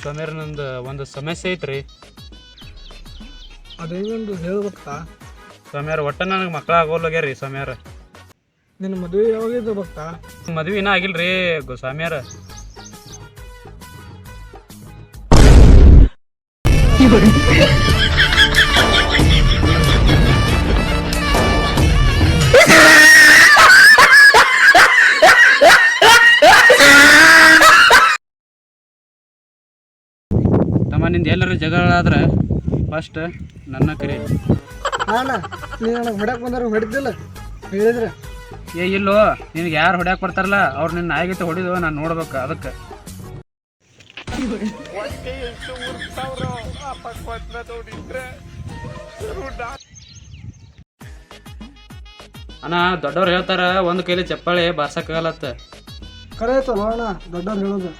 ಸ್ವಾಮ್ಯಾರ ನಂದು ಒಂದು ಸಮಸ್ಯೆ ಐತ್ರಿ. ಅದೇನೊಂದು ಹೇಳ್ಬೇಕಾ ಸಮೀರ್ ಒಟ್ಟ ನನಗೆ ಮಕ್ಳ ಆಗೋಲ್ಲಾಗ್ಯಾರ ರೀ ಸಮೀರ್. ನಿನ್ನ ಮದುವೆ ಯಾವಾಗ ಭಕ್ತ ಮದ್ವೆ ಇನ್ನೂ ಆಗಿಲ್ರಿ ಗೊ- ಸ್ವಾಮ್ಯಾರ ನಿಂದ ಎಲ್ಲರೂ ಜಗಳ ಆದ್ರೆ ಫಸ್ಟ್ ನನ್ನ ಕರಿ ನನಗೆ ಹೊಡ್ಯಾಕ್ ಬಂದ್ರೆ ಹೊಡೆದಿಲ್ಲ ಹೇಳಿದ್ರೆ. ಏ ಇಲ್ಲೋ ನಿನಗೆ ಯಾರು ಹೊಡ್ಯಾಕ್ ಬರ್ತಾರಲ್ಲ ಅವ್ರು ನಿನ್ನ ಆಗಿತ್ತು ಹೊಡಿದು ನಾನು ನೋಡ್ಬೇಕು ಅದಕ್ಕೆ. ಅಣ್ಣ ದೊಡ್ಡವ್ರು ಹೇಳ್ತಾರ ಒಂದು ಕೈಲಿ ಚಪ್ಪಾಳಿ ಬಾರ್ಸಕ್ಕಾಗಲ್ಲತ್ತ. ಕರೆ ಅಣ್ಣ ದೊಡ್ಡವ್ರು ಹೇಳೋದು.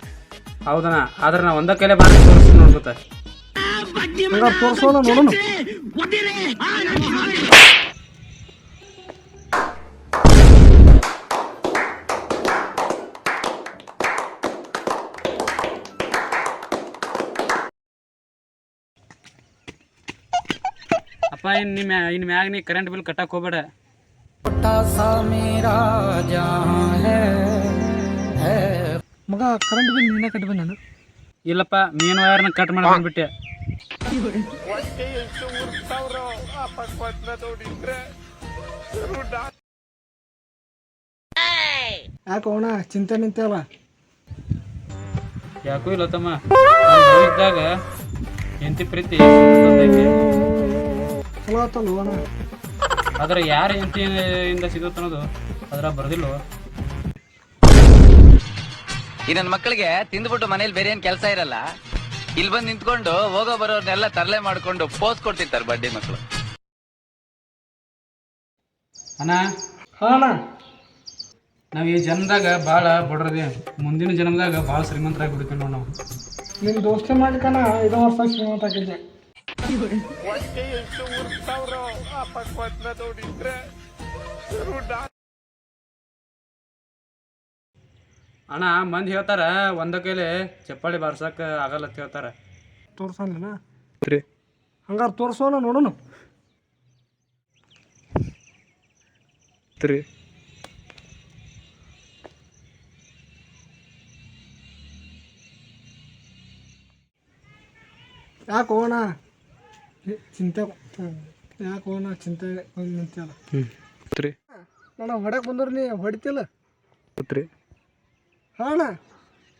ಹೌದಣ್ಣ ಆದ್ರೆ ನಾ ಒಂದ ಕೈಲೇ ಬಾರ್ಸಿ ತೋರಿಸ್ತೀನಿ ನೋಡ್ಕೊತ ಹಂಗಾರೆ ತೋರ್ಸೋಣ ನೋಡೋಣ. ಅಪ್ಪ ಇನ್ ನಿಮ್ಮ ಇನ್ನು ಮ್ಯಾಗ ನೀ ಕರೆಂಟ್ ಬಿಲ್ ಕಟ್ಟಕ್ ಹೋಗ್ಬೇಡ. ಮಗ ಕರೆಂಟ್ ಬಿಲ್ ನೀನೇ ಕಟ್ಟಿ ನಾನು. ಇಲ್ಲಪ್ಪ ಮೀನು ವಯರ್ನ ಕಟ್ ಮಾಡಿ ಬಂದ್ಬಿಟ್ಟೆ. ಯಾಕೆ ಅಣ್ಣ ಚಿಂತೆ ನಿಂತೇವ ಯಾಕೂ ಇಲ್ಲ ತಮ್ಮ. ಇದ್ದಾಗ ಎಂತಿ ಪ್ರೀತಿ ಅದ್ರ ಚಲೋ ಆತಲ್ಲ ಅಣ್ಣ? ಆದ್ರೆ ಯಾರ ಹೆಂಡತಿಯಿಂದ ಸಿಗುತ್ತೆ ಅನ್ನೋದು ಅದ್ರ ಬರ್ದಿಲ್ಲ ಈ ನನ್ನ ಮಕ್ಕಳಿಗೆ ತಿಂದ್ಬಿಟ್ಟು ಮನೇಲಿ ಬೇರೆ ಏನ್ ಕೆಲಸ ಇರಲ್ಲ? ಇಲ್ಲಿ ಬಂದು ನಿಂತ್ಕೊಂಡು ಹೋಗೋ ಬರೋರ್ನೆಲ್ಲ ತರಲೆ ಮಾಡ್ಕೊಂಡು ಪೋಸ್ ಕೊಡ್ತಿರ್ತಾರೆ ಬಡ್ಡಿ ಮಕ್ಕಳು ಅಣ್ಣ. ಹಾ ಅಣ್ಣ. ನಾವು ಈ ಜನ್ಮದಾಗ ಭಾಳ ಬಡ್ರದೇ ಮುಂದಿನ ಜನ್ಮದಾಗ ಭಾಳ ಶ್ರೀಮಂತರಾಗಿ ಬಿಡ್ತೀವಿ ನೋಡ್ ನಾವು. ನಿನ್ನ ದೋಸ್ತಿ ಮಾಡ್ಕಣ ಐದು ವರ್ಷ ಶ್ರೀಮಂತ ಆಗಿದ್ದೆ ಅಣ್ಣ ಮಂದಿ ಹೇಳ್ತಾರ ಒಂದ ಕೈಲಿ ಚಪ್ಪಾಳಿ ಬಾರ್ಸಕ್ ಆಗಲ್ಲ ಅಂತ ಹೇಳ್ತಾರ. ತೋರ್ಸೋಣ ಹಂಗಾರೆ ತೋರ್ಸೋಣ ನೋಡೋಣ. ಯಾಕೆ ಹೋಗೋಣ? ಚಿಂತೆ ಯಾಕೆ ಹೋಗೋಣ? ಚಿಂತೆ ನಿಂತಲ್ಲ ನಾನು ಹೊಡಕ್ಕೆ ಬಂದ್ರೆ ನೀ ಹೊಡಿತಿಲ್ಲ ಹಾಂ ಅಣ್ಣ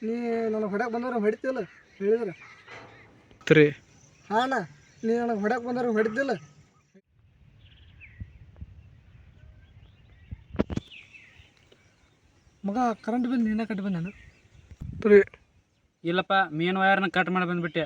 ನೀ ನನಗೆ ಹೊಡಕ್ಕೆ ಬಂದ್ರೆ ಹೊಡಿತಿಲ್ಲ ಹೇಳಿದ್ರೆ? ಹಾಂ ಅಣ್ಣ ನೀ ನನಗೆ ಹೊಡಕ್ಕೆ ಬಂದ್ರೆ ಹೊಡಿತಿಲ್ಲ. ಮಗ ಕರೆಂಟ್ ಬಿಲ್ ನೀನೇ ಕಟ್ಟಿ ನಾನು. ಇಲ್ಲಪ್ಪ ಮೀನು ವಯರ್ನ ಕಟ್ ಮಾಡಿ ಬಂದ್ಬಿಟ್ಟೆ